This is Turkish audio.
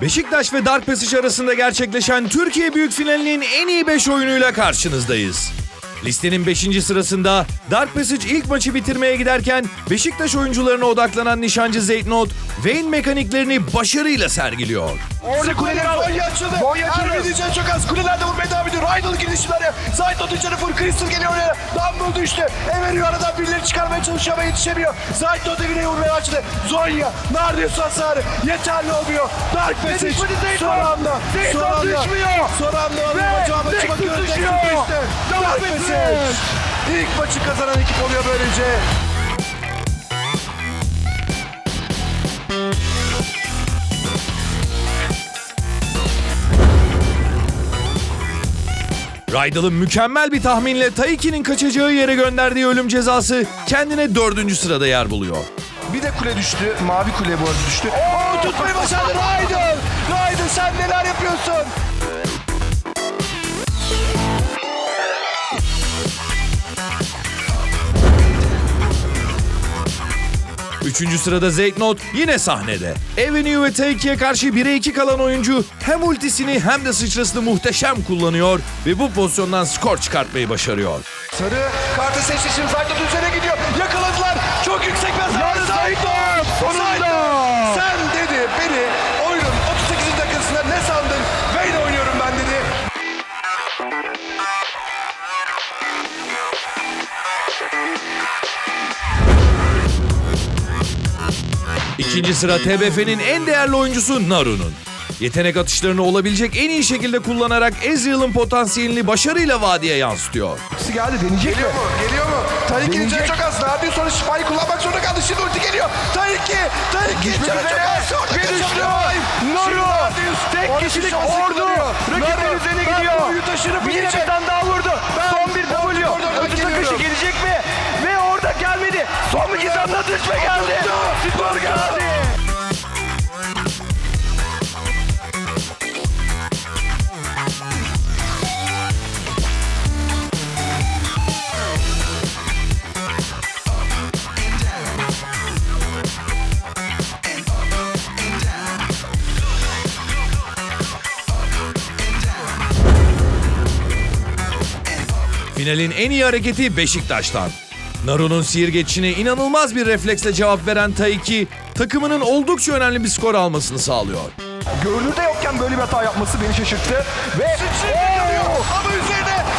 Beşiktaş ve Dark Passage arasında gerçekleşen Türkiye Büyük Finali'nin en iyi 5 oyunuyla karşınızdayız. Listenin 5. sırasında Dark Passage ilk maçı bitirmeye giderken Beşiktaş oyuncularına odaklanan nişancı Zeytnot, Vayne mekaniklerini başarıyla sergiliyor. Orada kuleler al. Bonya açıldı. Bonya açıldı. Çok az. Kulelerde vurmaya. Rydal girişimleri. Zaytnot içeri vur. Crystal geliyor oraya. Dumble düştü. Emeriyor aradan birileri çıkarmaya çalışıyor ama yetişemiyor. Zaytnot evine vurmaya açtı. Zonya. Neredeyse hasarı. Yeterli olmuyor. Dark Passage. Son anda. Son anda. düşmüyor. Son anda Ve düşüyor. düştü. Dark. Passage. İlk maçı kazanan ekip oluyor böylece. Rydal'ın mükemmel bir tahminle Taiki'nin kaçacağı yere gönderdiği ölüm cezası kendine dördüncü sırada yer buluyor. Bir de kule düştü. Mavi kule bu arada düştü. Oo tutmayı başardı Raiden. Raiden sen neler yapıyorsun? Üçüncü sırada Zeytnot yine sahnede. Avenue ve Taiki'ye karşı 1'e 2 kalan oyuncu hem ultisini hem de sıçrasını muhteşem kullanıyor ve bu pozisyondan skor çıkartmayı başarıyor. Sarı kartı seçti şimdi Zaytnot üzerine gidiyor. Yakaladılar. Çok İkinci sıra TBF'nin en değerli oyuncusu Naru'nun. Yetenek atışlarını olabilecek en iyi şekilde kullanarak Ezreal'ın potansiyelini başarıyla vadiye yansıtıyor. Ultisi geldi deneyecek mi? Geliyor mu? Geliyor mu? Tayyip'in Deneyecek. canı çok az. Nerede sonra şifayı kullanmak zorunda kaldı. Şimdi ulti geliyor. Tayyip Düşmek canı çok az. Orada Bir kaçamıyor. düştü. Şimdi Naru. neredeyiz? Tek Orada kişilik şansı ordu. kullanıyor. Naru, üzerine ben gidiyor. bu oyunu taşırım Yine bir tane daha Finalin en iyi hareketi Beşiktaş'tan. Naru'nun sihir geçişine inanılmaz bir refleksle cevap veren Taiki, takımının oldukça önemli bir skor almasını sağlıyor. Görünürde yokken böyle bir hata yapması beni şaşırttı. Ve kalıyor. Ama üzerine